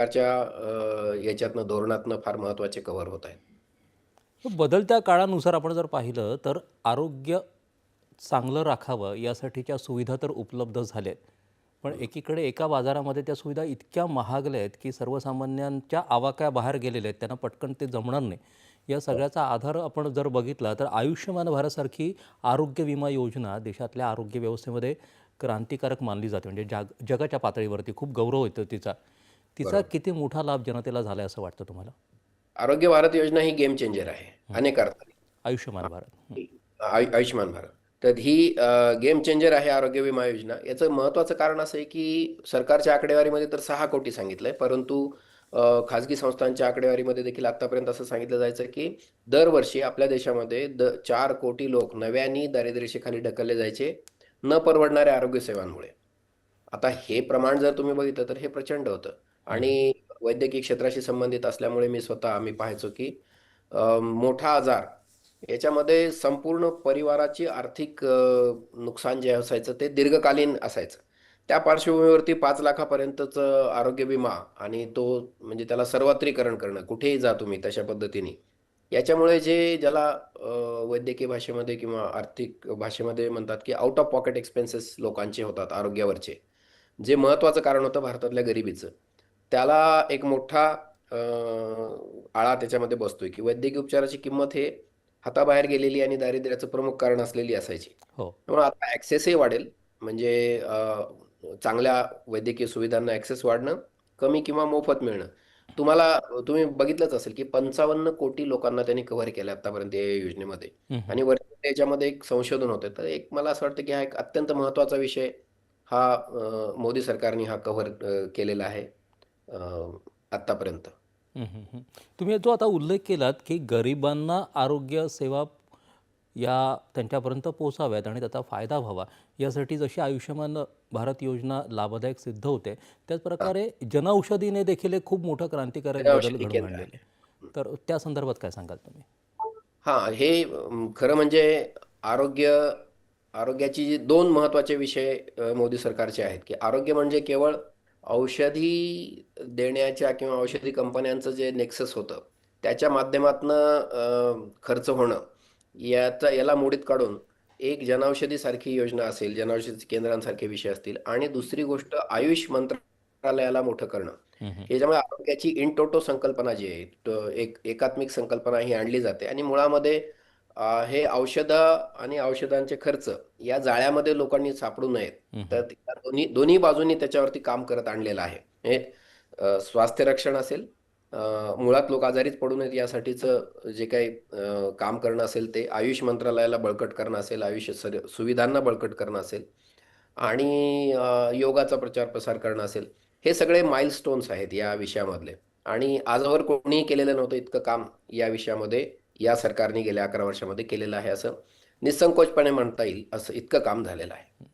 सरकारच्या याच्यातनं धोरणातनं फार महत्त्वाचे कव्हर होत आहेत. बदलत्या काळानुसार आपण जर पाहिलं तर आरोग्य चांगलं राखावं यासाठीच्या सुविधा तर उपलब्ध झाल्यात पण एकीकडे एका बाजारामध्ये त्या सुविधा इतक्या महागल्या आहेत की सर्वसामान्यांच्या आवाक्या बाहेर गेलेल्या आहेत त्यांना पटकन ते जमणार नाही. या सगळ्याचा आधार आपण जर बघितला तर आयुष्यमान भारतसारखी आरोग्य विमा योजना देशातल्या आरोग्य व्यवस्थेमध्ये क्रांतिकारक मानली जाते. म्हणजे जाग जगाच्या पातळीवरती खूप गौरव येतो तिचा. तिचा किती मोठा लाभ जनतेला झाला असं वाटतं तुम्हाला? आरोग्य भारत योजना ही गेम चेंजर आहे. अनेक अर्थाने. आयुष्यमान भारत. आयु- आयुष्यमान भारत. तर ही गेम चेंजर आहे आरोग्य विमा योजना. याचं महत्त्वाचं कारण असं आहे की सरकारच्या आकडेवारीमध्ये तर सहा कोटी सांगितलंय. परंतु खाजगी संस्थांच्या आकडेवारीमध्ये देखील आतापर्यंत असं सांगितलं जायचं की दरवर्षी आपल्या देशामध्ये द चार कोटी लोक नव्याने दारिद्र्यरेषेखाली ढकलले जायचे न परवडणाऱ्या आरोग्य सेवांमुळे. आता हे प्रमाण जर तुम्ही बघितलं तर हे प्रचंड होतं. आणि वैद्यकीय क्षेत्राशी संबंधित असल्यामुळे मी स्वतः आम्ही पाहायचो की मोठा आजार याच्यामध्ये संपूर्ण परिवाराची आर्थिक नुकसान जे असायचं ते दीर्घकालीन असायचं. त्या पार्श्वभूमीवरती पाच लाखापर्यंतचं आरोग्य विमा आणि तो म्हणजे त्याला सर्वत्रीकरण करणं कुठेही जा तुम्ही तशा पद्धतीने. याच्यामुळे जे ज्याला वैद्यकीय भाषेमध्ये किंवा आर्थिक भाषेमध्ये म्हणतात की आउट ऑफ पॉकेट एक्सपेन्सेस लोकांचे होतात आरोग्यावरचे. जे महत्त्वाचं कारण होतं भारतातल्या गरिबीचं त्याला एक मोठा आळा त्याच्यामध्ये बसतोय की वैद्यकीय उपचाराची किंमत हे हाताबाहेर गेलेली आणि दारिद्र्याचं प्रमुख कारण असलेली असायची. हो. त्यामुळे आता ॲक्सेसही वाढेल. म्हणजे चांगल्या वैद्यकीय सुविधांना ॲक्सेस वाढणं कमी किंवा मोफत मिळणं. तुम्हाला तुम्ही बघितलंच असेल की पंचावन्न कोटी लोकांना त्यांनी कव्हर केलं आतापर्यंत या योजनेमध्ये. आणि त्याच्यामध्ये एक संशोधन होतं तर एक मला असं वाटतं की हा एक अत्यंत महत्त्वाचा विषय हा मोदी सरकारने हा कव्हर केलेला आहे आत्तापर्यंत. तुम्ही जो आता उल्लेख केलात की गरिबांना आरोग्य सेवा या त्यांच्यापर्यंत पोचाव्यात आणि त्याचा फायदा व्हावा यासाठी जशी आयुष्यमान भारत योजना लाभदायक सिद्ध होते त्याच प्रकारे जनौषधीने देखील एक खूप मोठं क्रांतिकारक बदल आणलेले तर त्या संदर्भात काय सांगाल तुम्ही? हा हे खरं म्हणजे आरोग्य आरोग्याची जी दोन महत्त्वाचे विषय मोदी सरकारचे आहेत की आरोग्य म्हणजे केवळ औषधी देण्याच्या किंवा औषधी कंपन्यांचं जे नेक्सस होतं त्याच्या माध्यमातनं खर्च होणं याचा याला मोडीत काढून एक जनौषधी सारखी योजना असेल जनौषधी केंद्रांसारखे विषय असतील आणि दुसरी गोष्ट आयुष मंत्रालयाला मोठं करणं. याच्यामुळे आरोग्याची इन टोटो संकल्पना जी आहे एक एकात्मिक संकल्पना ही आणली जाते आणि मुळामध्ये हे औषधं आणि औषधांचे खर्च या जाळ्यामध्ये लोकांनी सापडू नयेत. तर दोन्ही दोन्ही बाजूंनी त्याच्यावरती काम करत आणलेलं आहे. हे स्वास्थ्य रक्षण असेल मुळात लोक आजारीच पडू नयेत यासाठीचं जे काही काम करणं असेल ते आयुष मंत्रालयाला बळकट करणं असेल आयुष सर- सुविधांना बळकट करणं असेल आणि योगाचा प्रचार प्रसार करणं असेल हे सगळे माइलस्टोन्स आहेत या विषयामधले. आणि आजवर कोणीही केलेलं नव्हतं इतकं काम या विषयामध्ये. या सरकारने गेल्या अकरा वर्षामध्ये केलेलं आहे असं निसंकोचपणे म्हणता येईल असं इतकं काम झालेलं आहे.